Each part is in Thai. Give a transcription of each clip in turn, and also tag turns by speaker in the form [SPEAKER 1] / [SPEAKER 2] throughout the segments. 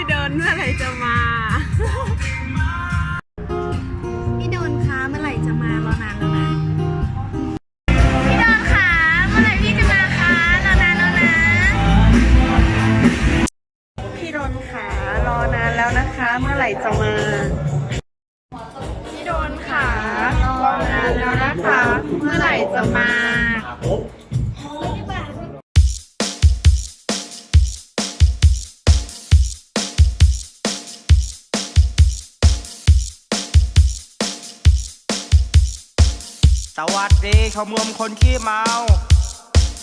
[SPEAKER 1] พี่เดินเมื่อไหร่จะมา
[SPEAKER 2] พี่โดนคะเมื่อไหร่จะมารอนานแล้วนะ พี่โดนคะเมื่อไหร่พี่จะมาคะรอนานแล้วนะ
[SPEAKER 1] พี่ดนขารอนานแล้วนะคะ เมื่อไหร่จะมา พี่โดนขารอนานแล้วนะคะ เมื่อไหร่จะมา
[SPEAKER 3] สวัสดีชมรมคนขี้เมา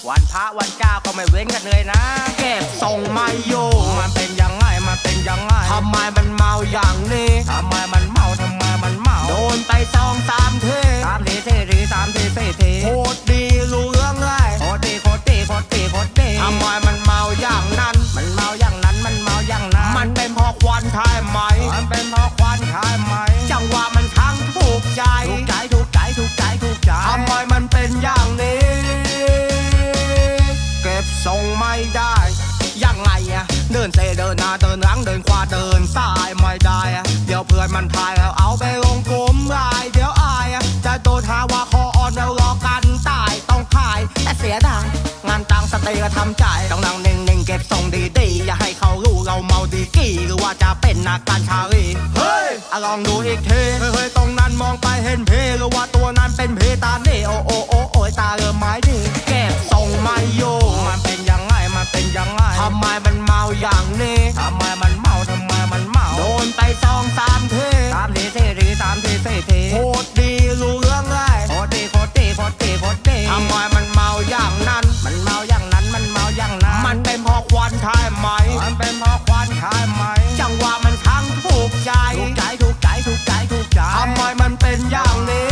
[SPEAKER 3] วันพระวันเจ้าก็ไม่เว้นกันเลยนะ เก็บส่งไม่อยู่มันเป็นยังไง เดินขวายไม่ได้ เดี๋ยวเพื่อนมันพายแล้วเอาไปลงกลุ่มไลน์เดี๋ยวอาย จะโดนหาว่าคออ่อนแล้วรอกันตายต้องขายแต่เสียดายงานตังสเตย์ก็ทำใจต้องนั่งเน่งๆเก็บทรงดีๆอย่าให้เขารู้เราเมาดีกี่หรือว่าจะเป็นนักการชาลีเฮ้ยอะลองดูอีกทีเฮ้ยตรงนั้นมองไปเห็นเพหรือว่าตัวนั้นเป็นเพตาเน่โอโอ สี่ทีสามทีสี่ทีโคตรดีรู้เรื่องเลยโคตรดีโคตรดีโคตรดีโคตรดีทำไมมันเมาอย่างนั้น มันเมาอย่างนั้นมันเมาอย่างนั้น มันเป็นเพราะควันใช่ไหม มันเป็นเพราะควันใช่ไหม จังหวะมันทั้งถูกใจ ถูกใจถูกใจถูกใจถูกใจทำไมมันเป็นอย่างนี้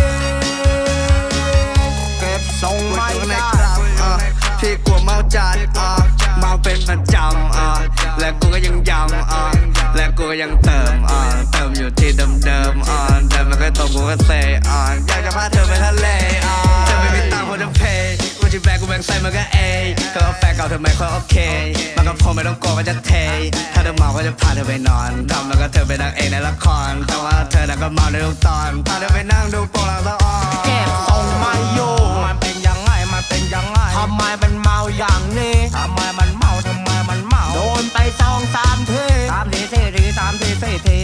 [SPEAKER 3] เก็บทรงไม่
[SPEAKER 4] กูใน
[SPEAKER 3] ได้
[SPEAKER 4] ครับอะพี่กลัวเมาจัดอะเมาเป็นประจำอะและกูก็ยังย้ำ ก็ตกกูก็เซอะอยากจะพาเธอไปทะเลอะเธอไม่มีตังค์พอจะเพย์กูจะแบกกูแบงใส่มันก็เอเธอเอาแฟนเก่าเธอไม่ค่อยโอเคมันก็พอไม่ต้องกลัวว่าจะเท ถ้าเธอเมาก็จะพาเธอไปนอนทำแล้วก็เธอเป็นนางเอกในละครแต่ว่าเธอน่ะก็เมาในทุกตอนพาเธอไปนั่งดูโปรงลางสะออน
[SPEAKER 3] เก็บทรงไม่อยู่มันเป็นยังไงมันเป็นยังไงทำไมมันเมาอย่างนี้ทำไมมันเมาทำไมมันเมาโดนไปสองสามทีสามทีสี่ทีสามทีสี่ที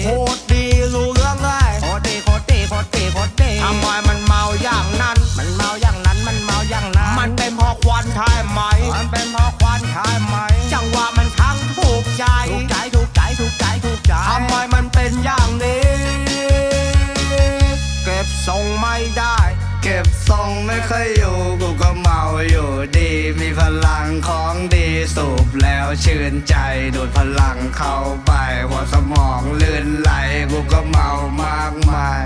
[SPEAKER 3] ทรงไม่
[SPEAKER 4] ค่อยอยู่กูก็เมาอยู่ดี มีพลังของดีสูบแล้วชื่นใจดูดพลังเข้าไป หัวสมองลื่นไหลกูก็เมามากมาย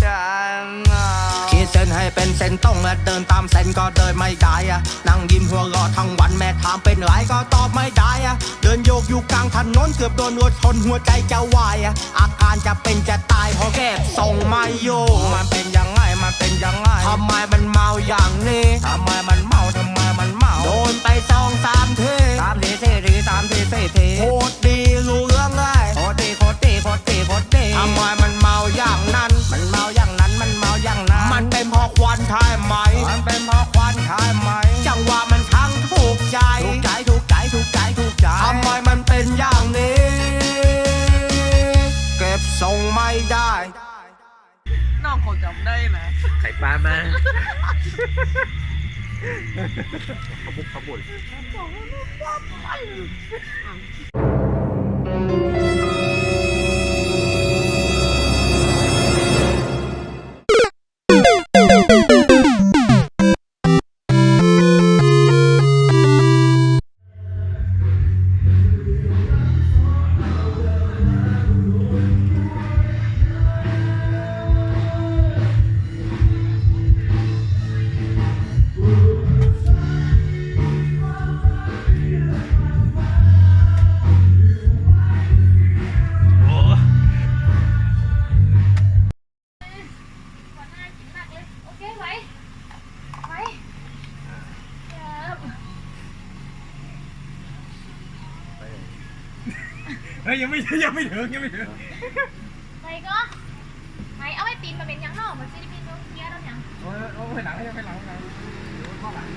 [SPEAKER 4] ฉันอะ
[SPEAKER 3] ขีดเส้นให้เป็นเส้นตรงและเดินตามเส้นก็เดินไม่ได้อะนั่งยิ้มหัวเรอทั้งวันแม่ถามเป็นไรก็ตอบไม่ได้อะเดินโยกอยู่กลางถนนเกือบโดนรถชนหัวใจจะวายอะอาการจะเป็นจะตายเพราะเก็บทรงไม่อยู่มันเป็นยังไงมันเป็นยังไง ทำไมมันเมาอย่างนี้ทำไมมันเมาทำไมมันเมา โดนไปสองสามทีสามทีสี่ทีสามทีสี่ทีโคตรดีรู้เรื่องเลยโคตร
[SPEAKER 1] จำได้นะ
[SPEAKER 5] ไข่ปลามา
[SPEAKER 3] เเฮ้
[SPEAKER 5] ยยังไม่ยังไม่ถึงยังไม่ถึง
[SPEAKER 2] ไปก็ไปเอาไอ้ตีนมาเป็นยังนอกมันจะได้มีตัวเกียร์แล้วยัง
[SPEAKER 5] โอ้ยโอ้ยหลังให้ไปหลังไปหลังข้อหลัง